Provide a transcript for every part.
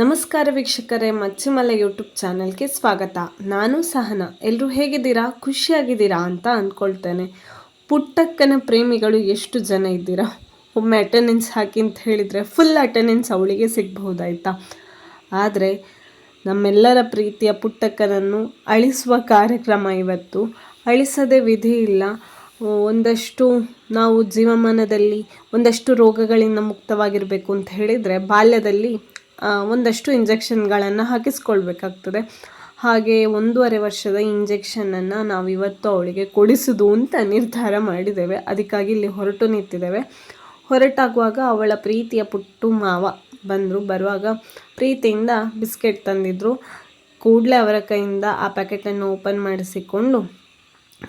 ನಮಸ್ಕಾರ ವೀಕ್ಷಕರೇ, ಮಚ್ಚಿಮಲೆ ಯೂಟ್ಯೂಬ್ ಚಾನಲ್ಗೆ ಸ್ವಾಗತ. ನಾನು ಸಹನ. ಎಲ್ಲರೂ ಹೇಗಿದ್ದೀರಾ? ಖುಷಿಯಾಗಿದ್ದೀರಾ ಅಂತ ಅಂದ್ಕೊಳ್ತೇನೆ. ಪುಟ್ಟಕ್ಕನ ಪ್ರೇಮಿಗಳು ಎಷ್ಟು ಜನ ಇದ್ದೀರಾ? ಒಮ್ಮೆ ಅಟೆಂಡೆನ್ಸ್ ಹಾಕಿ ಅಂತ ಹೇಳಿದರೆ ಫುಲ್ ಅಟೆಂಡೆನ್ಸ್ ಅವಳಿಗೆ ಸಿಗಬಹುದಾಯ್ತಾ? ಆದರೆ ನಮ್ಮೆಲ್ಲರ ಪ್ರೀತಿಯ ಪುಟ್ಟಕ್ಕನನ್ನು ಅಳಿಸುವ ಕಾರ್ಯಕ್ರಮ ಇವತ್ತು. ಅಳಿಸದೆ ವಿಧಿ ಇಲ್ಲ. ಒಂದಷ್ಟು ನಾವು ಜೀವಮಾನದಲ್ಲಿ ಒಂದಷ್ಟು ರೋಗಗಳಿಂದ ಮುಕ್ತವಾಗಿರಬೇಕು ಅಂತ ಹೇಳಿದರೆ ಬಾಲ್ಯದಲ್ಲಿ ಒಂದಷ್ಟು ಇಂಜೆಕ್ಷನ್ಗಳನ್ನು ಹಾಕಿಸ್ಕೊಳ್ಬೇಕಾಗ್ತದೆ. ಹಾಗೆ ಒಂದೂವರೆ ವರ್ಷದ ಇಂಜೆಕ್ಷನನ್ನು ನಾವು ಇವತ್ತು ಅವಳಿಗೆ ಕೊಡಿಸುದು ಅಂತ ನಿರ್ಧಾರ ಮಾಡಿದ್ದೇವೆ. ಅದಕ್ಕಾಗಿ ಇಲ್ಲಿ ಹೊರಟು ನಿಂತಿದ್ದೇವೆ. ಹೊರಟಾಗುವಾಗ ಅವಳ ಪ್ರೀತಿಯ ಪುಟ್ಟು ಮಾವ ಬಂದರು. ಬರುವಾಗ ಪ್ರೀತಿಯಿಂದ ಬಿಸ್ಕೆಟ್ ತಂದಿದ್ರು. ಕೂಡಲೇ ಅವರ ಕೈಯಿಂದ ಆ ಪ್ಯಾಕೆಟನ್ನು ಓಪನ್ ಮಾಡಿಸಿಕೊಂಡು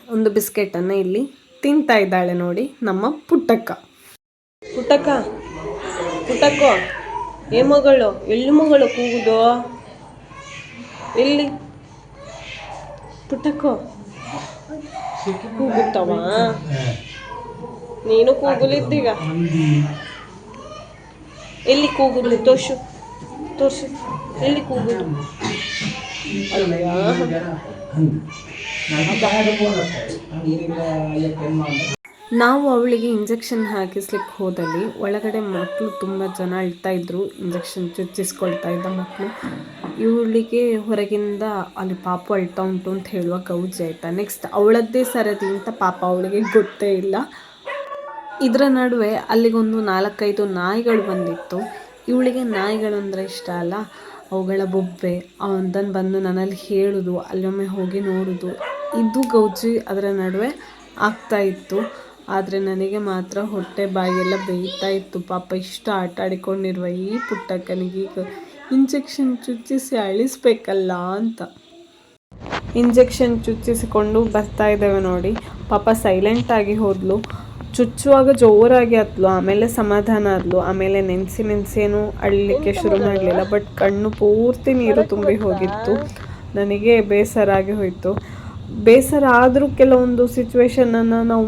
ಒಂದು ಬಿಸ್ಕೆಟನ್ನು ಇಲ್ಲಿ ತಿಂತಾ ಇದ್ದಾಳೆ ನೋಡಿ ನಮ್ಮ ಪುಟ್ಟಕ್ಕ. ಪುಟ್ಟಕ್ಕ, ಪುಟ್ಟಕ್ಕೋ. ಏ ಮಗಳು ಎಲ್ಲಿ ಮಗಳು ಕೂಗುದು? ಎಲ್ಲಿ? ಪುಟ್ಟಕ್ಕೋ ಕೂಗುತ್ತವ? ನೀನು ಕೂಗುಲಿದ್ದೀಗ? ಎಲ್ಲಿ ಕೂಗುದು? ತೋರ್ಸು. ತೋರ್ಸು. ಎಲ್ಲಿ ಕೂಗುದು? ಅಲ್ಲಯ್ಯ ನಾವು ಅವಳಿಗೆ ಇಂಜೆಕ್ಷನ್ ಹಾಕಿಸ್ಲಿಕ್ಕೆ ಹೋದಲ್ಲಿ ಒಳಗಡೆ ಮಕ್ಕಳು ತುಂಬ ಜನ ಅಳ್ತಾ ಇದ್ರು ಇಂಜೆಕ್ಷನ್ ಚುಚ್ಚಿಸ್ಕೊಳ್ತಾ ಇದ್ದ ಮಕ್ಕಳು ಇವಳಿಗೆ ಹೊರಗಿಂದ ಅಲ್ಲಿ ಪಾಪ ಅಳ್ತಾ ಉಂಟು ಅಂತ ಹೇಳುವ ಗೌಜಿ ಆಯ್ತಾ. ನೆಕ್ಸ್ಟ್ ಅವಳದ್ದೇ ಸರದಿ ಅಂತ ಪಾಪ ಅವಳಿಗೆ ಗೊತ್ತೇ ಇಲ್ಲ. ಇದರ ನಡುವೆ ಅಲ್ಲಿಗೊಂದು ನಾಲ್ಕೈದು ನಾಯಿಗಳು ಬಂದಿತ್ತು. ಇವಳಿಗೆ ನಾಯಿಗಳು ಅಂದರೆ ಇಷ್ಟ ಅಲ್ಲ? ಅವುಗಳ ಬೊಬ್ಬೆ ಅವನದನ್ನು ಬಂದು ನನ್ನಲ್ಲಿ ಹೇಳೋದು, ಅಲ್ಲೊಮ್ಮೆ ಹೋಗಿ ನೋಡೋದು. ಇದು ಗೌಜಿ ಅದರ ನಡುವೆ ಆಗ್ತಾ ಇತ್ತು. ಆದರೆ ನನಗೆ ಮಾತ್ರ ಹೊಟ್ಟೆ ಬಾಯಿಯೆಲ್ಲ ಬೇಯ್ತಾ ಇತ್ತು. ಪಾಪ ಇಷ್ಟು ಆಟ ಆಡಿಕೊಂಡಿರುವ ಈ ಈಗ ಇಂಜೆಕ್ಷನ್ ಚುಚ್ಚಿಸಿ ಅಳಿಸ್ಬೇಕಲ್ಲ ಅಂತ. ಇಂಜೆಕ್ಷನ್ ಚುಚ್ಚಿಸಿಕೊಂಡು ಬರ್ತಾ ಇದ್ದೇವೆ ನೋಡಿ. ಪಾಪ ಸೈಲೆಂಟ್ ಆಗಿ ಹೋದ್ಲು. ಚುಚ್ಚುವಾಗ ಜೋರಾಗಿ ಹತ್ಲು, ಆಮೇಲೆ ಸಮಾಧಾನ ಆದ್ಲು ಆಮೇಲೆ ನೆನೆಸಿ ನೆನೆಸೇನು ಅಳಲಿಕ್ಕೆ ಶುರು ಮಾಡಲಿಲ್ಲ ಬಟ್ ಕಣ್ಣು ಪೂರ್ತಿ ನೀರು ತುಂಬಿ ಹೋಗಿತ್ತು. ನನಗೆ ಬೇಸರ ಆಗಿ ಹೋಯಿತು. ಬೇಸರ ಆದರೂ ಕೆಲವೊಂದು ಸಿಚುವೇಶನನ್ನು ನಾವು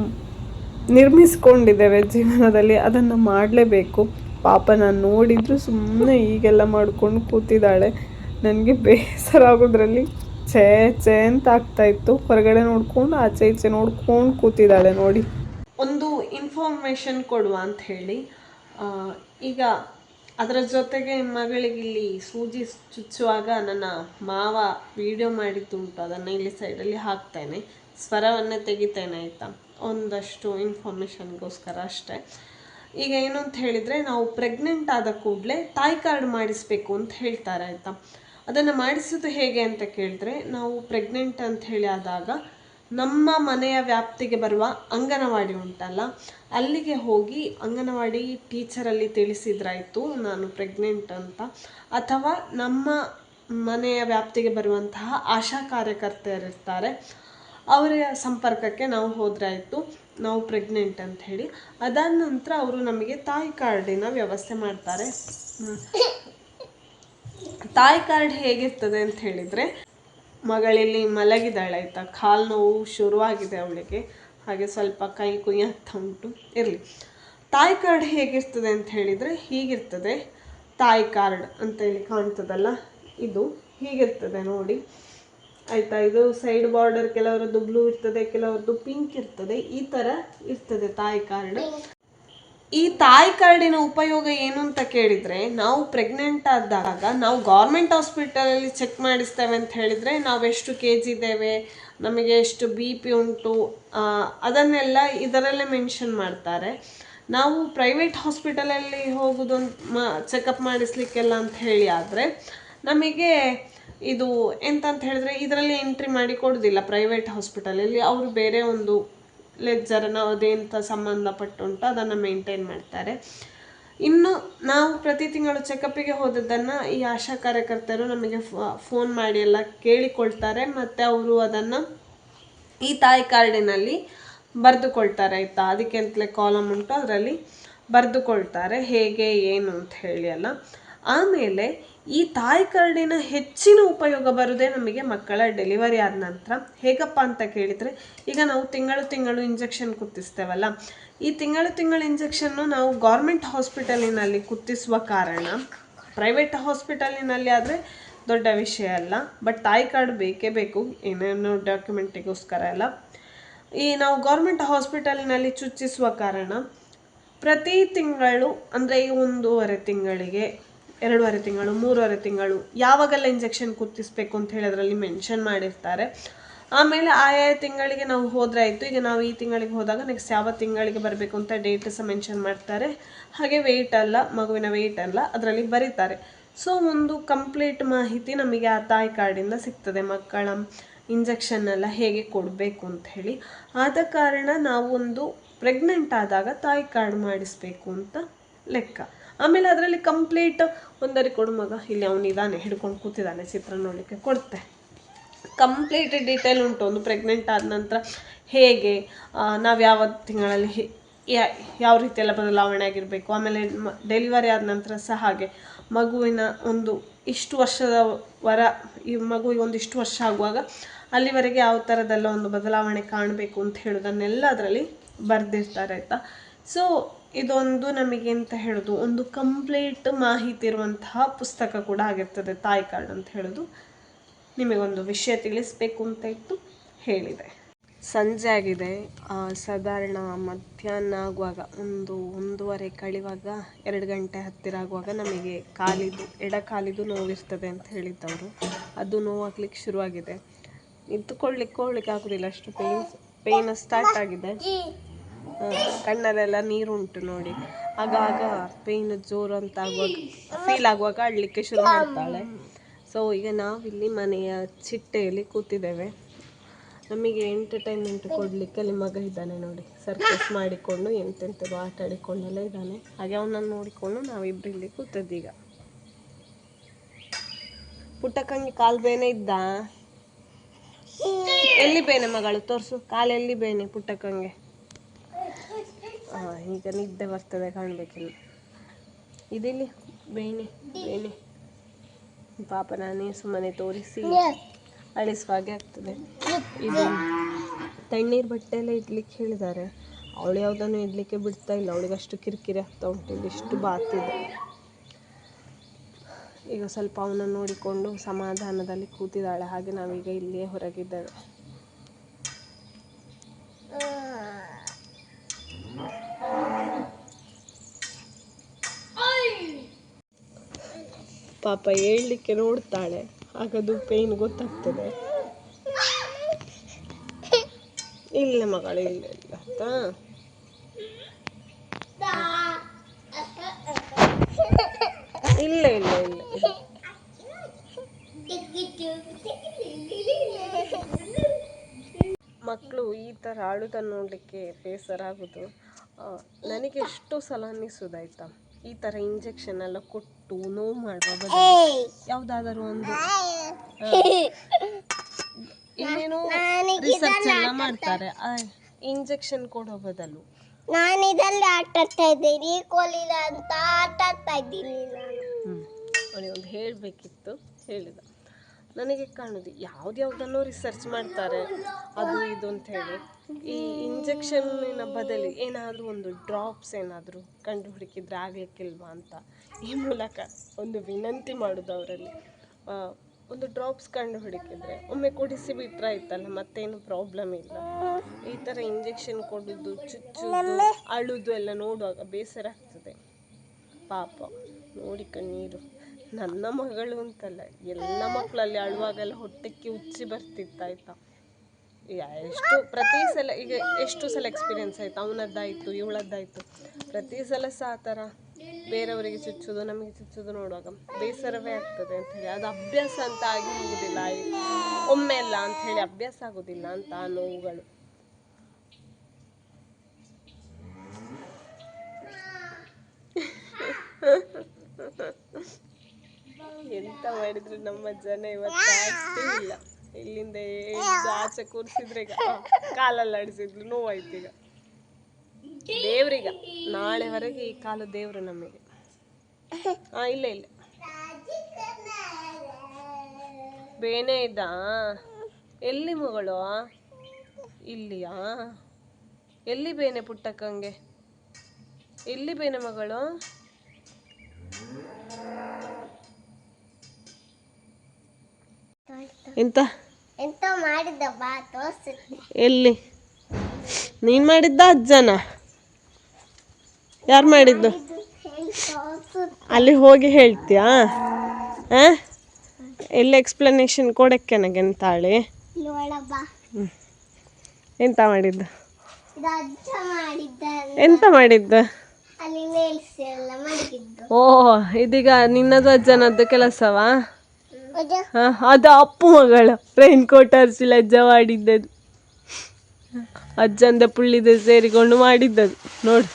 ನಿರ್ಮಿಸ್ಕೊಂಡಿದ್ದೇವೆ ಜೀವನದಲ್ಲಿ, ಅದನ್ನು ಮಾಡಲೇಬೇಕು. ಪಾಪ ನಾನು ನೋಡಿದ್ರು ಸುಮ್ಮನೆ ಈಗೆಲ್ಲ ಮಾಡ್ಕೊಂಡು ಕೂತಿದ್ದಾಳೆ. ನನಗೆ ಬೇಸರ ಆಗೋದ್ರಲ್ಲಿ ಛೇ ಛೇ ಅಂತ ಆಗ್ತಾ ಇತ್ತು. ಹೊರಗಡೆ ನೋಡ್ಕೊಂಡು, ಆಚೆ ಈಚೆ ನೋಡ್ಕೊಂಡು ಕೂತಿದ್ದಾಳೆ ನೋಡಿ. ಒಂದು ಇನ್ಫಾರ್ಮೇಷನ್ ಕೊಡುವ ಅಂತ ಹೇಳಿ. ಈಗ ಅದರ ಜೊತೆಗೆ ಮಗಳಿಗೆ ಇಲ್ಲಿ ಸೂಜಿ ಚುಚ್ಚುವಾಗ ನನ್ನ ಮಾವ ವಿಡಿಯೋ ಮಾಡಿದ್ದುಂಟು. ಅದನ್ನು ಇಲ್ಲಿ ಸೈಡಲ್ಲಿ ಹಾಕ್ತೇನೆ. ಸ್ವರವನ್ನೇ ತೆಗಿತೇನೆ ಆಯಿತಾ? ಒಂದಷ್ಟು ಇನ್ಫಾರ್ಮೇಷನ್ಗೋಸ್ಕರ ಅಷ್ಟೇ. ಈಗ ಏನು ಅಂತ ಹೇಳಿದರೆ ನಾವು ಪ್ರೆಗ್ನೆಂಟ್ ಆದ ಕೂಡಲೇ ತಾಯಿ ಕಾರ್ಡ್ ಮಾಡಿಸ್ಬೇಕು ಅಂತ ಹೇಳ್ತಾರೆ ಆಯಿತಾ? ಅದನ್ನು ಮಾಡಿಸೋದು ಹೇಗೆ ಅಂತ ಕೇಳಿದ್ರೆ ನಾವು ಪ್ರೆಗ್ನೆಂಟ್ ಅಂತ ಹೇಳಿ ಆದಾಗ ನಮ್ಮ ಮನೆಯ ವ್ಯಾಪ್ತಿಗೆ ಬರುವ ಅಂಗನವಾಡಿ ಉಂಟಲ್ಲ, ಅಲ್ಲಿಗೆ ಹೋಗಿ ಅಂಗನವಾಡಿ ಟೀಚರಲ್ಲಿ ತಿಳಿಸಿದ್ರಾಯಿತು ನಾನು ಪ್ರೆಗ್ನೆಂಟ್ ಅಂತ. ಅಥವಾ ನಮ್ಮ ಮನೆಯ ವ್ಯಾಪ್ತಿಗೆ ಬರುವಂತಹ ಆಶಾ ಕಾರ್ಯಕರ್ತೆಯರಿರ್ತಾರೆ ಅವರ ಸಂಪರ್ಕಕ್ಕೆ ನಾವು ಹೋದ್ರಾಯಿತು, ನಾವು ಪ್ರೆಗ್ನೆಂಟ್ ಅಂತ ಹೇಳಿ. ಅದಾದ ನಂತರ ಅವರು ನಮಗೆ ತಾಯಿ ಕಾರ್ಡಿನ ವ್ಯವಸ್ಥೆ ಮಾಡ್ತಾರೆ. ತಾಯಿ ಕಾರ್ಡ್ ಹೇಗಿರ್ತದೆ ಅಂತ ಹೇಳಿದರೆ, ಮಗಳಿಲ್ಲಿ ಮಲಗಿದಾಳೆ ಆಯಿತಾ ಕಾಲು ನೋವು ಶುರುವಾಗಿದೆ ಅವಳಿಗೆ. ಹಾಗೆ ಸ್ವಲ್ಪ ಕೈ ಕುಯ್ಯ ಉಂಟು ಇರಲಿ. ತಾಯಿ ಕಾರ್ಡ್ ಹೇಗಿರ್ತದೆ ಅಂತ ಹೇಳಿದರೆ, ಹೀಗಿರ್ತದೆ. ತಾಯಿ ಕಾರ್ಡ್ ಅಂತೇಳಿ ಕಾಣ್ತದಲ್ಲ, ಇದು ಹೀಗಿರ್ತದೆ ನೋಡಿ. ಆಯಿತಾ? ಇದು ಸೈಡ್ ಬಾರ್ಡರ್ ಕೆಲವರದ್ದು ಬ್ಲೂ ಇರ್ತದೆ, ಕೆಲವರದ್ದು ಪಿಂಕ್ ಇರ್ತದೆ. ಈ ಥರ ಇರ್ತದೆ ತಾಯಿ ಕಾರ್ಡ್ ಈ ತಾಯಿ ಕಾರ್ಡಿನ ಉಪಯೋಗ ಏನು ಅಂತ ಕೇಳಿದರೆ, ನಾವು ಪ್ರೆಗ್ನೆಂಟ್ ಆದಾಗ ನಾವು ಗೌರ್ಮೆಂಟ್ ಹಾಸ್ಪಿಟಲಲ್ಲಿ ಚೆಕ್ ಮಾಡಿಸ್ತೇವೆ ಅಂತ ಹೇಳಿದರೆ, ನಾವು ಎಷ್ಟು ಕೆ ಜಿ ಇದ್ದೇವೆ, ನಮಗೆ ಎಷ್ಟು ಬಿ ಪಿ ಉಂಟು ಅದನ್ನೆಲ್ಲ ಇದರಲ್ಲೇ ಮೆನ್ಷನ್ ಮಾಡ್ತಾರೆ. ನಾವು ಪ್ರೈವೇಟ್ ಹಾಸ್ಪಿಟಲಲ್ಲಿ ಹೋಗೋದು ಚೆಕಪ್ ಮಾಡಿಸ್ಲಿಕ್ಕೆಲ್ಲ ಅಂತ ಹೇಳಿ ಆದರೆ, ನಮಗೆ ಇದು ಎಂತ ಅಂತ ಹೇಳಿದ್ರೆ ಇದರಲ್ಲಿ ಎಂಟ್ರಿ ಮಾಡಿ ಕೊಡೋದಿಲ್ಲ ಪ್ರೈವೇಟ್ ಹಾಸ್ಪಿಟಲಲ್ಲಿ ಅವರು ಬೇರೆ ಒಂದು ಲೆಜ್ಜರನ್ನು ಅದೇಂತ ಸಂಬಂಧಪಟ್ಟುಂಟು ಅದನ್ನು ಮೇಂಟೈನ್ ಮಾಡ್ತಾರೆ. ಇನ್ನು ನಾವು ಪ್ರತಿ ತಿಂಗಳು ಚೆಕಪ್ಪಿಗೆ ಹೋದದ್ದನ್ನು ಈ ಆಶಾ ಕಾರ್ಯಕರ್ತರು ನಮಗೆ ಫೋನ್ ಮಾಡಿ ಎಲ್ಲ ಕೇಳಿಕೊಳ್ತಾರೆ. ಮತ್ತು ಅವರು ಅದನ್ನು ಈ ತಾಯಿ ಕಾರ್ಡಿನಲ್ಲಿ ಬರೆದುಕೊಳ್ತಾರೆ ಆಯಿತಾ? ಅದಕ್ಕೆ ಅಂತಲೇ ಕಾಲಮ್ ಉಂಟು, ಅದರಲ್ಲಿ ಬರೆದುಕೊಳ್ತಾರೆ. ಹೇಗೆ, ಏನು ಅಂತ ಹೇಳಿ ಅಲ್ಲ ಆಮೇಲೆ ಈ ತಾಯಿ ಕಾರ್ಡಿನ ಹೆಚ್ಚಿನ ಉಪಯೋಗ ಬರೋದೇ ನಮಗೆ ಮಕ್ಕಳ ಡೆಲಿವರಿ ಆದ ನಂತರ. ಹೇಗಪ್ಪ ಅಂತ ಕೇಳಿದರೆ, ಈಗ ನಾವು ತಿಂಗಳು ತಿಂಗಳು ಇಂಜೆಕ್ಷನ್ ಕುತ್ತಿಸ್ತೇವಲ್ಲ, ಈ ತಿಂಗಳು ತಿಂಗಳು ಇಂಜೆಕ್ಷನ್ನು ನಾವು ಗೌರ್ಮೆಂಟ್ ಹಾಸ್ಪಿಟಲಿನಲ್ಲಿ ಕುತ್ತಿಸುವ ಕಾರಣ ಪ್ರೈವೇಟ್ ಹಾಸ್ಪಿಟಲಿನಲ್ಲಿ ಆದರೆ ದೊಡ್ಡ ವಿಷಯ ಅಲ್ಲ ಬಟ್ ತಾಯಿ ಕಾರ್ಡ್ ಬೇಕೇ ಬೇಕು, ಏನೇನೋ ಡಾಕ್ಯುಮೆಂಟಿಗೋಸ್ಕರ ಎಲ್ಲ. ಈ ನಾವು ಗೌರ್ಮೆಂಟ್ ಹಾಸ್ಪಿಟಲಿನಲ್ಲಿ ಚುಚ್ಚಿಸುವ ಕಾರಣ, ಪ್ರತಿ ತಿಂಗಳು ಅಂದರೆ ಈ ಒಂದೂವರೆ ತಿಂಗಳಿಗೆ ಎರಡೂವರೆ ತಿಂಗಳು, ಮೂರುವರೆ ತಿಂಗಳು ಯಾವಾಗೆಲ್ಲ ಇಂಜೆಕ್ಷನ್ ಕುತ್ತಿಸ್ಬೇಕು ಅಂತ ಹೇಳಿ ಅದರಲ್ಲಿ ಮೆನ್ಷನ್ ಮಾಡಿರ್ತಾರೆ. ಆಮೇಲೆ ಆಯಾ ತಿಂಗಳಿಗೆ ನಾವು ಹೋದ್ರೆ ಆಯಿತು, ಈಗ ನಾವು ಈ ತಿಂಗಳಿಗೆ ಹೋದಾಗ ನೆಕ್ಸ್ಟ್ ಯಾವ ತಿಂಗಳಿಗೆ ಬರಬೇಕು ಅಂತ ಡೇಟ್ ಸಹ ಮೆನ್ಷನ್ ಮಾಡ್ತಾರೆ. ಹಾಗೆ ವೆಯ್ಟ್ ಅಲ್ಲ, ಮಗುವಿನ ವೆಯ್ಟ್ ಅಲ್ಲ, ಅದರಲ್ಲಿ ಬರೀತಾರೆ. ಸೊ ಒಂದು ಕಂಪ್ಲೀಟ್ ಮಾಹಿತಿ ನಮಗೆ ಆ ತಾಯಿ ಕಾರ್ಡಿಂದ ಸಿಗ್ತದೆ. ಮಕ್ಕಳ ಇಂಜೆಕ್ಷನ್ ಎಲ್ಲ ಹೇಗೆ ಕೊಡಬೇಕು ಅಂತ ಹೇಳಿ. ಆದ ಕಾರಣ ನಾವೊಂದು ಪ್ರೆಗ್ನೆಂಟ್ ಆದಾಗ ತಾಯಿ ಕಾರ್ಡ್ ಮಾಡಿಸ್ಬೇಕು ಅಂತ ಲೆಕ್ಕ. ಆಮೇಲೆ ಅದರಲ್ಲಿ ಕಂಪ್ಲೀಟ್ ಒಂದರಿ ಕೊಡು ಮಗ. ಇಲ್ಲಿ ಅವನಿದ್ದಾನೆ ಹಿಡ್ಕೊಂಡು ಕೂತಿದ್ದಾನೆ ಚಿತ್ರ ನೋಡಲಿಕ್ಕೆ ಕೊಡ್ತೆ. ಕಂಪ್ಲೀಟ್ ಡೀಟೇಲ್ ಉಂಟು, ಒಂದು ಪ್ರೆಗ್ನೆಂಟ್ ಆದ ನಂತರ ಹೇಗೆ ನಾವು ಯಾವ ತಿಂಗಳಲ್ಲಿ ಯಾವ ರೀತಿಯೆಲ್ಲ ಬದಲಾವಣೆ ಆಗಿರಬೇಕು, ಆಮೇಲೆ ಡೆಲಿವರಿ ಆದ ನಂತರ ಸಹ ಹಾಗೆ. ಮಗುವಿನ ಒಂದು ಇಷ್ಟು ವರ್ಷದ ವರ, ಈ ಮಗುವಿಗೆ ಒಂದು ಇಷ್ಟು ವರ್ಷ ಆಗುವಾಗ ಅಲ್ಲಿವರೆಗೆ ಯಾವ ಥರದೆಲ್ಲ ಒಂದು ಬದಲಾವಣೆ ಕಾಣಬೇಕು ಅಂತ ಹೇಳೋದನ್ನೆಲ್ಲ ಅದರಲ್ಲಿ ಬರೆದಿರ್ತಾರೆ ಆಯಿತಾ? ಸೊ ಇದೊಂದು ನಮಗೆ ಅಂತ ಹೇಳೋದು, ಒಂದು ಕಂಪ್ಲೀಟ್ ಮಾಹಿತಿ ಇರುವಂತಹ ಪುಸ್ತಕ ಕೂಡ ಆಗಿರ್ತದೆ, ತಾಯಿ ಕಾರ್ಡ್ ಅಂತ ಹೇಳೋದು. ನಿಮಗೊಂದು ವಿಷಯ ತಿಳಿಸ್ಬೇಕು ಅಂತ ಇತ್ತು, ಹೇಳಿದೆ. ಸಂಜೆ ಆಗಿದೆ. ಸಾಧಾರಣ ಮಧ್ಯಾಹ್ನ ಆಗುವಾಗ, ಒಂದು ಒಂದೂವರೆ ಕಳಿವಾಗ, ಎರಡು ಗಂಟೆ ಹತ್ತಿರ ಆಗುವಾಗ ನಮಗೆ ಕಾಲಿದು, ಎಡ ಕಾಲಿದು ನೋವಿರ್ತದೆ ಅಂತ ಹೇಳಿದ್ದವರು. ಅದು ನೋವಾಗ್ಲಿಕ್ಕೆ ಶುರುವಾಗಿದೆ. ನಿಂತುಕೊಳ್ಳಿಕ್ಕೆ ಹೋಗ್ಲಿಕ್ಕೆ ಆಗೋದಿಲ್ಲ, ಅಷ್ಟು ಪೇನ್ ಪೇನ್ ಸ್ಟಾರ್ಟ್ ಆಗಿದೆ. ಕಣ್ಣಲ್ಲೆಲ್ಲ ನೀರುಂಟು ನೋಡಿ. ಆಗಾಗ ಪೇಯ್ನ್ ಜೋರು ಅಂತ ಆಗುವಾಗ ಫೀಲ್ ಆಗುವಾಗ ಆಡಲಿಕ್ಕೆ ಶುರು ಮಾಡ್ತಾಳೆ. ಸೊ ಈಗ ನಾವಿಲ್ಲಿ ಮನೆಯ ಚಿಟ್ಟೆಯಲ್ಲಿ ಕೂತಿದ್ದೇವೆ. ನಮಗೆ ಎಂಟರ್ಟೈನ್ಮೆಂಟ್ ಕೊಡಲಿಕ್ಕೆ ಅಲ್ಲಿ ಮಗ ಇದ್ದಾನೆ ನೋಡಿ. ಸರ್ಕಸ್ ಮಾಡಿಕೊಂಡು ಎಂತೆಂಥದ್ದು ಆಟ ಆಡಿಕೊಂಡೆಲ್ಲ ಇದ್ದಾನೆ. ಹಾಗೆ ಅವನನ್ನು ನೋಡಿಕೊಂಡು ನಾವಿಬ್ರು ಇಲ್ಲಿ ಕೂತದ್ದೀಗ ಪುಟ್ಟಕ್ಕಂಗೆ ಕಾಲು ಬೇನೆ ಇದ್ದ? ಎಲ್ಲಿ ಬೇನೆ ಮಗಳು? ತೋರಿಸು. ಕಾಲೆಲ್ಲಿ ಬೇನೆ ಪುಟ್ಟಕ್ಕಂಗೆ? ಈಗ ನಿದ್ದೆ ಬರ್ತದೆ ಕಾಣಬೇಕಿಲ್ಲ ಇದಿಲ್ಲಿ, ಬೇಣಿ ಬೇಣಿ. ಪಾಪ ನಾನೇ ಸುಮ್ಮನೆ ತೋರಿಸಿ ಅಳಿಸುವ ಹಾಗೆ ಆಗ್ತದೆ. ಇದು ತಣ್ಣೀರು ಬಟ್ಟೆ ಎಲ್ಲ ಇಡ್ಲಿಕ್ಕೆ ಹೇಳಿದ್ದಾರೆ. ಅವಳು ಯಾವುದನ್ನು ಇಡ್ಲಿಕ್ಕೆ ಬಿಡ್ತಾ ಇಲ್ಲ. ಅವಳಿಗೆ ಅಷ್ಟು ಕಿರಿಕಿರಿ ಆಗ್ತಾ ಉಂಟು. ಇಲ್ಲಿ ಇಷ್ಟು ಬಾತಿದೆ ಈಗ ಸ್ವಲ್ಪ ಅವನನ್ನು ನೋಡಿಕೊಂಡು ಸಮಾಧಾನದಲ್ಲಿ ಕೂತಿದ್ದಾಳೆ. ಹಾಗೆ ನಾವೀಗ ಇಲ್ಲಿಯೇ ಹೊರಗಿದ್ದೇವೆ. ಪಾಪ ಹೇಳಲಿಕ್ಕೆ ನೋಡ್ತಾಳೆ. ಆಗದು ಪೇನ್ ಗೊತ್ತಾಗ್ತದೆ. ಇಲ್ಲ ಮಗಳು, ಇಲ್ಲ ಇಲ್ಲ, ಆಯ್ತಾ? ಇಲ್ಲ ಇಲ್ಲ ಇಲ್ಲ. ಮಕ್ಕಳು ಈ ಥರ ಆಡುದನ್ನು ನೋಡಲಿಕ್ಕೆ ಬೇಸರ ಆಗೋದು ನನಗೆ ಎಷ್ಟೋ ಸಲ ಅನ್ನಿಸೋದಾಯ್ತಾ? ಈ ಥರ ಇಂಜೆಕ್ಷನ್ ಎಲ್ಲ ಕೊಟ್ಟು ನೋವು ಮಾಡುವ ಬದಲು ಯಾವುದಾದರೂ ಒಂದು ಏನೇನೋ ರಿಸರ್ಚ್ ಎಲ್ಲ ಮಾಡ್ತಾರೆ. ಇಂಜೆಕ್ಷನ್ ಕೊಡೋ ಬದಲು. ನಾನು ಇದರಲ್ಲಿ ಆಟ ಆಡ್ತಾ ಇದ್ದೀನಿ ಕೋಲಿಲ್ಲ ಅಂತ ಆಟ ಆಡ್ತಾ ಇದ್ದೀನಿ ನಾನು. ಒಂದು ಹೇಳಬೇಕಿತ್ತು ಹೇಳಿದ. ನನಗೆ ಕಾಣುದು ಯಾವ್ದ್ಯಾವ್ದನ್ನೋ ರಿಸರ್ಚ್ ಮಾಡ್ತಾರೆ. ಅದು ಇದು ಅಂತ ಹೇಳಿ. ಈ ಇಂಜೆಕ್ಷನ್ನಿನ ಬದಲಿ ಏನಾದರೂ ಒಂದು ಡ್ರಾಪ್ಸ್ ಏನಾದರೂ ಕಂಡು ಹುಡುಕಿದ್ರೆ ಆಗಲಿಕ್ಕಿಲ್ವಾ ಅಂತ, ಈ ಮೂಲಕ ಒಂದು ವಿನಂತಿ ಮಾಡೋದು ಅವರಲ್ಲಿ. ಒಂದು ಡ್ರಾಪ್ಸ್ ಕಂಡು ಹುಡುಕಿದ್ರೆ ಒಮ್ಮೆ ಕುಡಿಸಿ ಬಿಟ್ರೆ ಆಯ್ತಲ್ಲ, ಮತ್ತೇನು ಪ್ರಾಬ್ಲಮ್ ಇಲ್ಲ. ಈ ಥರ ಇಂಜೆಕ್ಷನ್ ಕೊಡೋದು ಚುಚ್ಚು ಅಳುದು ಎಲ್ಲ ನೋಡುವಾಗ ಬೇಸರ ಆಗ್ತದೆ. ಪಾಪ, ನೋಡಿ ಕಣ್ಣೀರು. ನನ್ನ ಮಗಳು ಅಂತಲ್ಲ, ಎಲ್ಲ ಮಕ್ಕಳಲ್ಲಿ ಅಳುವಾಗೆಲ್ಲ ಹೊಟ್ಟೆಕ್ಕೆ ಉಚ್ಚಿ ಬರ್ತಿತ್ತಾಯ್ತಾ ಎಷ್ಟು, ಪ್ರತಿ ಸಲ, ಈಗ ಎಷ್ಟು ಸಲ ಎಕ್ಸ್ಪೀರಿಯನ್ಸ್ ಆಯ್ತು? ಅವನದ್ದಾಯ್ತು, ಇವಳದ್ದಾಯ್ತು. ಪ್ರತಿ ಸಲ ಸಹ ಆ ಥರ ಬೇರೆಯವರಿಗೆ ಚುಚ್ಚೋದು, ನಮಗೆ ಚುಚ್ಚೋದು ನೋಡುವಾಗ ಬೇಸರವೇ ಆಗ್ತದೆ ಅಂತ ಹೇಳಿ. ಅದು ಅಭ್ಯಾಸ ಅಂತ ಆಗಿ ಹೋಗುದಿಲ್ಲ. ಒಮ್ಮೆ ಅಲ್ಲ ಅಂತ ಹೇಳಿ ಅಭ್ಯಾಸ ಆಗೋದಿಲ್ಲ ಅಂತ ಆ ನೋವುಗಳು. ಎಂತ ಮಾಡಿದ್ರು ನಮ್ಮ ಜನ ಇವತ್ತು ಇಲ್ಲ ಇಲ್ಲಿಂದ ಎದ್ದು ಆಚೆ ಕೂರಿಸಿದ್ರೆ ಈಗ? ಕಾಲಲ್ಲಿ ಅಡಿಸಿದ್ರು ನೋವಾಯ್ತು ಈಗ. ದೇವ್ರೀಗ ನಾಳೆವರೆಗೆ ಈ ಕಾಲು ದೇವ್ರು ನಮಗೆ. ಹಾ ಇಲ್ಲ ಇಲ್ಲ. ಬೇನೆ ಇದ್ದ? ಎಲ್ಲಿ ಮಗಳು? ಇಲ್ಲಿಯಾ? ಎಲ್ಲಿ ಬೇನೆ ಪುಟ್ಟಕ್ಕಂಗೆ? ಎಲ್ಲಿ ಬೇನೆ ಮಗಳು? ಎಂತ? ಎಂತ ಮಾಡಿದ್ದ ಬಾ ಎಲ್ಲಿ? ನೀನು ಮಾಡಿದ್ದ ಅಜ್ಜನ? ಯಾರು ಮಾಡಿದ್ದು? ಅಲ್ಲಿ ಹೋಗಿ ಹೇಳ್ತೀಯಾ? ಹಾಂ ಎಲ್ಲಿ ಎಕ್ಸ್ಪ್ಲನೇಷನ್ ಕೊಡಕ್ಕೆ ನನಗೆ ಎಂತಾಳೆ ಎಂತ ಮಾಡಿದ್ದು? ಎಂತ ಮಾಡಿದ್ದು? ಅಲ್ಲಿ ನೇಲ್ಸ್ ಎಲ್ಲ ಓ ಇದೀಗ ನಿನ್ನದು ಅಜ್ಜನದ್ದು ಕೆಲಸವಾ? ಅದು ಅಪ್ಪು ಮಗಳ. ರೈನ್ ಕೋಟ್ ಹರಿಸಿಲ್ಲ ಅಜ್ಜ ಮಾಡಿದ್ದದು. ಅಜ್ಜಂದ ಪುಳ್ಳಿದ ಸೇರಿಕೊಂಡು ಮಾಡಿದ್ದದು. ನೋಡಿ.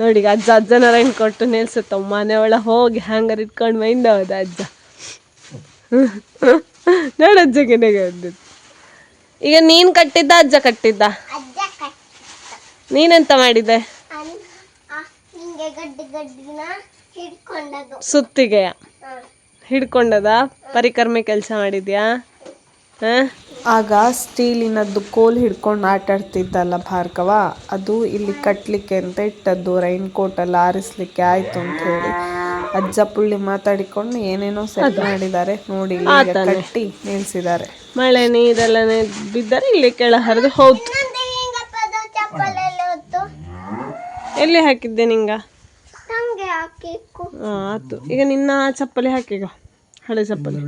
ನೋಡಿ ಅಜ್ಜ ಅಜ್ಜನ ರೈನ್ ಕೊಟ್ಟು ನಿಲ್ಸುತ್ತ. ಮನೆ ಒಳ ಹೋಗಿ ಹ್ಯಾಂಗರ್ ಇಟ್ಕೊಂಡು ಮೈಂದ ಹೋದ ಅಜ್ಜ. ನೋಡು ಅಜ್ಜಗೆ ನೆಗದ್ದು ಈಗ ನೀನು ಕಟ್ಟಿದ್ದ ಅಜ್ಜ ಕಟ್ಟಿದ್ದ? ನೀನೆಂತ ಮಾಡಿದೆ? ಸುತ್ತಿಗೆಯ. ಹಿಡ್ಕೊಂಡದ? ಪರಿಕರ್ಮೆ ಕೆಲಸ ಮಾಡಿದ್ಯಾ? ಹಾಂ? ಆಗ ಸ್ಟೀಲಿನದ್ದು ಕೋಲ್ ಹಿಡ್ಕೊಂಡು ಆಟಾಡ್ತಿದ್ದಲ್ಲ ಭಾರ್ಗವ ಅದು ಇಲ್ಲಿ ಕಟ್ಟಲಿಕ್ಕೆ ಅಂತ ಇಟ್ಟದ್ದು ರೈನ್ ಕೋಟ್ ಎಲ್ಲ ಆರಿಸ್ಲಿಕ್ಕೆ ಆಯ್ತು ಅಂತ ಹೇಳಿ. ಅಜ್ಜ ಪುಳ್ಳಿ ಮಾತಾಡಿಕೊಂಡು ಏನೇನೋ ಸೆಟ್ ಮಾಡಿದ್ದಾರೆ ನೋಡಿ ಕಟ್ಟಿ ನಿಲ್ಸಿದ್ದಾರೆ. ಮಳೆ ನೀರೆಲ್ಲ ಬಿದ್ದರೆ ಇಲ್ಲಿ ಕೆಳ ಹರಿದು ಹೊತ್ತು? ಎಲ್ಲಿ ಹಾಕಿದ್ದೆ ನಿಂಗ? ಹಾಂ ಆಯ್ತು ಈಗ ನಿನ್ನ ಚಪ್ಪಲಿ ಹಾಕೀಗ ಹಳೆ ಚಪ್ಪಲಿ.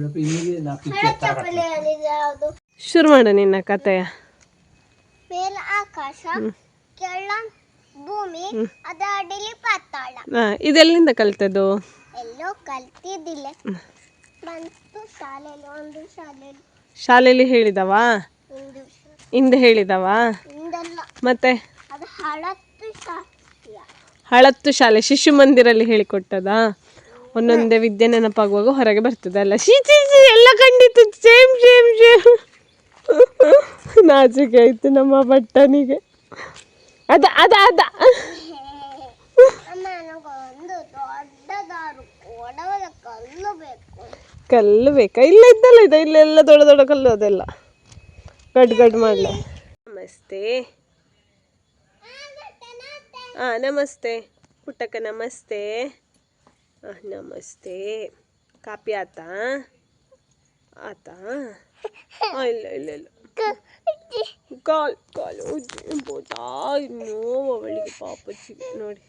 ಶುರು ಮಾಡು ನಿನ್ನ ಕತೆಯ ಮೇಲೆ ಆಕಾಶ ಕೆಳ ಭೂಮಿ ಅಡಿಲಿ ಪಾತಾಳ. ಇದೆಲ್ಲಿಂದ ಕಲ್ತದ್ದು ಎಲ್ಲೋ ಕಲ್ತಿದ್ದಿಲ್ಲ. ಬಂತು ಶಾಲೆಯಲ್ಲಿ ಒಂದು ಶಾಲೆಯಲ್ಲಿ ಶಾಲೆಯಲ್ಲಿ ಹೇಳಿದವಾ? ಹಿಂದೆ ಹೇಳಿದವಾ? ಮತ್ತೆ? ಅದು ಹಳತ್ತು ಶಾಲೆಯ ಹಳತ್ತು ಶಾಲೆ ಶಿಶು ಮಂದಿರಲ್ಲಿ ಹೇಳಿಕೊಟ್ಟದಾ? ಒಂದೊಂದೇ ವಿದ್ಯೆ ನೆನಪಾಗುವಾಗ ಹೊರಗೆ ಬರ್ತದಲ್ಲ. ಶೀಚಿ ಎಲ್ಲ ಕಂಡಿತ್ತು ಸೇಮ್ ಸೇಮ್ ಸೇಮ್. ನಾಚಿಕೆ ಆಯ್ತು ನಮ್ಮ ಬಟ್ಟನಿಗೆ ಅದ ಅದ ಅದ. ಕಲ್ಲು ಬೇಕಾ. ಇಲ್ಲ ಇದ್ದಲ್ಲ ಇದೆ. ಇಲ್ಲೆಲ್ಲ ದೊಡ್ಡ ದೊಡ್ಡ ಕಲ್ಲು ಅದೆಲ್ಲ. ಗಡ್ ಗಡ್ ಮಾಡಲೆ? ನಮಸ್ತೆ. ಹಾಂ ನಮಸ್ತೆ. ಪುಟ್ಟಕ್ಕ, ನಮಸ್ತೆ. ಹಾಂ ನಮಸ್ತೆ. ಕಾಪಿ ಆತ? ಆತಾ? ಹಾಂ ಇಲ್ಲ ಇಲ್ಲ ಇಲ್ಲ. ಕಾಲ್, ಕಾಲು ಬೋದಾ ನೋವು ಅವಳಿಗೆ ಪಾಪಚ್ಚಿಗೆ ನೋಡಿ.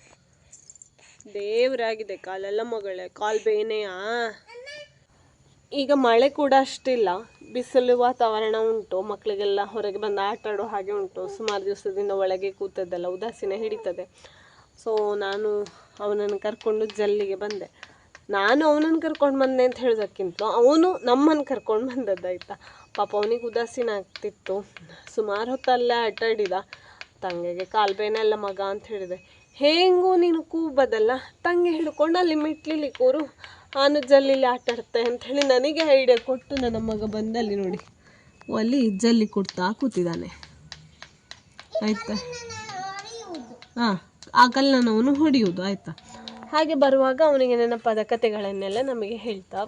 ದೇವರಾಗಿದೆ ಕಾಲೆಲ್ಲ ಮಗಳೇ. ಕಾಲು ಬೇನೆಯಾ? ಈಗ ಮಳೆ ಕೂಡ ಅಷ್ಟಿಲ್ಲ. ಬಿಸಿಲು ವಾತಾವರಣ ಉಂಟು. ಮಕ್ಕಳಿಗೆಲ್ಲ ಹೊರಗೆ ಬಂದು ಆಟ ಆಡೋ ಹಾಗೆ ಉಂಟು. ಸುಮಾರು ದಿವಸದಿಂದ ಒಳಗೆ ಕೂತದ್ದೆಲ್ಲ ಉದಾಸೀನ ಹಿಡಿತದೆ. ಸೊ ನಾನು ಅವನನ್ನು ಕರ್ಕೊಂಡು ಜಲ್ಲಿಗೆ ಬಂದೆ. ನಾನು ಅವನನ್ನು ಕರ್ಕೊಂಡು ಬಂದೆ ಅಂತ ಹೇಳೋದಕ್ಕಿಂತ ಅವನು ನಮ್ಮನ್ನು ಕರ್ಕೊಂಡು ಬಂದದ್ದಾಯ್ತಾ ಪಾಪ ಅವನಿಗೆ ಉದಾಸೀನ ಆಗ್ತಿತ್ತು. ಸುಮಾರು ಹೊತ್ತಲ್ಲೇ ಆಟಾಡಿದ ತಂಗೆಗೆ ಆಡಿದ. ತಂಗಿಗೆ ಕಾಲು ಬೇನೆಲ್ಲ ಮಗ ಅಂತ ಹೇಳಿದೆ. ಹೇಗೂ ನೀನು ಕೂಬದಲ್ಲ. ತಂಗೆ ಹಿಡ್ಕೊಂಡು ಅಲ್ಲಿ ಮೆಟ್ಲಿಲಿ ಕೂರು. ನಾನು ಜಲ್ಲಿಲಿ ಆಟ ಆಡ್ತೆ ಅಂಥೇಳಿ ನನಗೆ ಐಡಿಯಾ ಕೊಟ್ಟು ನನ್ನ ಮಗ ಬಂದಲ್ಲಿ ನೋಡಿ. ಅಲ್ಲಿ ಜಲ್ಲಿ ಕೊಡ್ತಾ ಕೂತಿದ್ದಾನೆ. ಆಯಿತಾ? ಹಾಂ, ಆ ಕಲ್ಲನ್ನು ಅವನು ಹೊಡೆಯುವುದು, ಆಯಿತಾ? ಹಾಗೆ ಬರುವಾಗ ಅವನಿಗೆ ನೆನಪಾದ ಕಥೆಗಳನ್ನೆಲ್ಲ ನಮಗೆ ಹೇಳ್ತಾ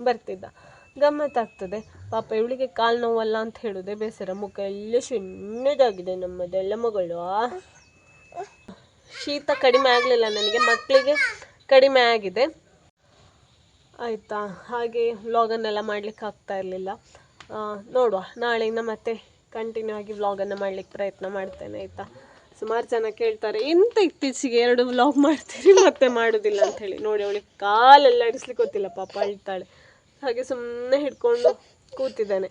ಬರ್ತಿದ್ದ. ಗಮ್ಮತ್ತಾಗ್ತದೆ. ಪಾಪ ಇವಳಿಗೆ ಕಾಲು ನೋವಲ್ಲ ಅಂತ ಹೇಳೋದೆ ಬೇಸರ. ಮುಖ ಎಲ್ಲ ಸುಣ್ಣದಾಗಿದೆ ನಮ್ಮದೆಲ್ಲ ಮಗಳು ಶೀತ ಕಡಿಮೆ ಆಗಲಿಲ್ಲ ನನಗೆ. ಮಕ್ಕಳಿಗೆ ಕಡಿಮೆ ಆಗಿದೆ. ಆಯಿತಾ? ಹಾಗೆ ವ್ಲಾಗನ್ನೆಲ್ಲ ಮಾಡ್ಲಿಕ್ಕೆ ಆಗ್ತಾ ಇರಲಿಲ್ಲ. ನೋಡುವ. ನಾಳೆಯಿಂದ ಮತ್ತೆ ಕಂಟಿನ್ಯೂ ಆಗಿ ವ್ಲಾಗನ್ನು ಮಾಡ್ಲಿಕ್ಕೆ ಪ್ರಯತ್ನ ಮಾಡ್ತೇನೆ, ಆಯಿತಾ? ಸುಮಾರು ಜನ ಕೇಳ್ತಾರೆ, ಎಂತ ಇತ್ತೀಚೆಗೆ ಎರಡು ವ್ಲಾಗ್ ಮಾಡ್ತೀರಿ, ಮತ್ತೆ ಮಾಡೋದಿಲ್ಲ? ಹೇಳಿ. ನೋಡಿ ಅವಳಿಗೆ ಕಾಲೆಲ್ಲ ಇಡಿಸ್ಲಿಕ್ಕೆ ಗೊತ್ತಿಲ್ಲ, ಪಾಪ ಅಳ್ತಾಳೆ. ಹಾಗೆ ಸುಮ್ಮನೆ ಹಿಡ್ಕೊಂಡು ಕೂತಿದ್ದಾನೆ.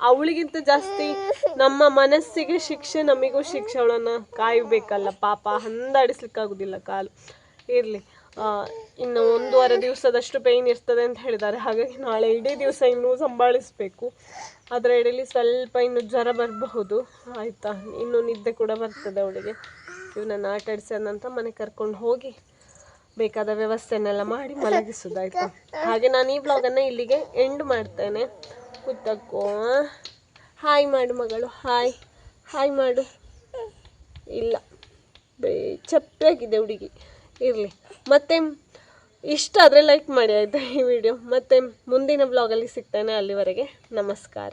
ಅವಳಿಗಿಂತ ಜಾಸ್ತಿ ನಮ್ಮ ಮನಸ್ಸಿಗೆ ಶಿಕ್ಷೆ, ನಮಗೂ ಶಿಕ್ಷೆ. ಅವಳನ್ನು ಕಾಯಬೇಕಲ್ಲ, ಪಾಪ. ಹಂದಾಡಿಸ್ಲಿಕ್ಕಾಗೋದಿಲ್ಲ ಕಾಲು. ಇರಲಿ. ಇನ್ನು ಒಂದೂವರೆ ದಿವಸದಷ್ಟು ಪೇಯ್ನ್ ಇರ್ತದೆ ಅಂತ ಹೇಳಿದ್ದಾರೆ. ಹಾಗಾಗಿ ನಾಳೆ ಇಡೀ ದಿವಸ ಇನ್ನೂ ಸಂಭಾಳಿಸಬೇಕು. ಅದರ ಎಡೆಯಲ್ಲಿ ಸ್ವಲ್ಪ ಇನ್ನು ಜ್ವರ ಬರಬಹುದು. ಆಯಿತಾ? ಇನ್ನು ನಿದ್ದೆ ಕೂಡ ಬರ್ತದೆ ಅವಳಿಗೆ. ಇವನನ್ನು ಆಟ ಅಂತ ಮನೆ ಕರ್ಕೊಂಡು ಹೋಗಿ ಬೇಕಾದ ವ್ಯವಸ್ಥೆನೆಲ್ಲ ಮಾಡಿ ಮಲಗಿಸೋದಾಯ್ತಾ ಹಾಗೆ ನಾನು ಈ ಬ್ಲಾಗನ್ನು ಇಲ್ಲಿಗೆ ಎಂಡ್ ಮಾಡ್ತೇನೆ. ಕುತ್ತಕ್ಕೋ ಹಾಯ್ ಮಾಡು ಮಗಳು ಹಾಯ್ ಹಾಯ್ ಮಾಡು. ಇಲ್ಲ ಬೇ ಚಪ್ಪಾಗಿದೆ ಹುಡುಗಿ. ಇರಲಿ. ಮತ್ತೆ ಇಷ್ಟ ಆದರೆ ಲೈಕ್ ಮಾಡಿ ಆಯಿತಾ ಈ ವಿಡಿಯೋ ಮತ್ತೆ ಮುಂದಿನ ಬ್ಲಾಗಲ್ಲಿ ಸಿಗ್ತಾನೆ ಅಲ್ಲಿವರೆಗೆ. ನಮಸ್ಕಾರ.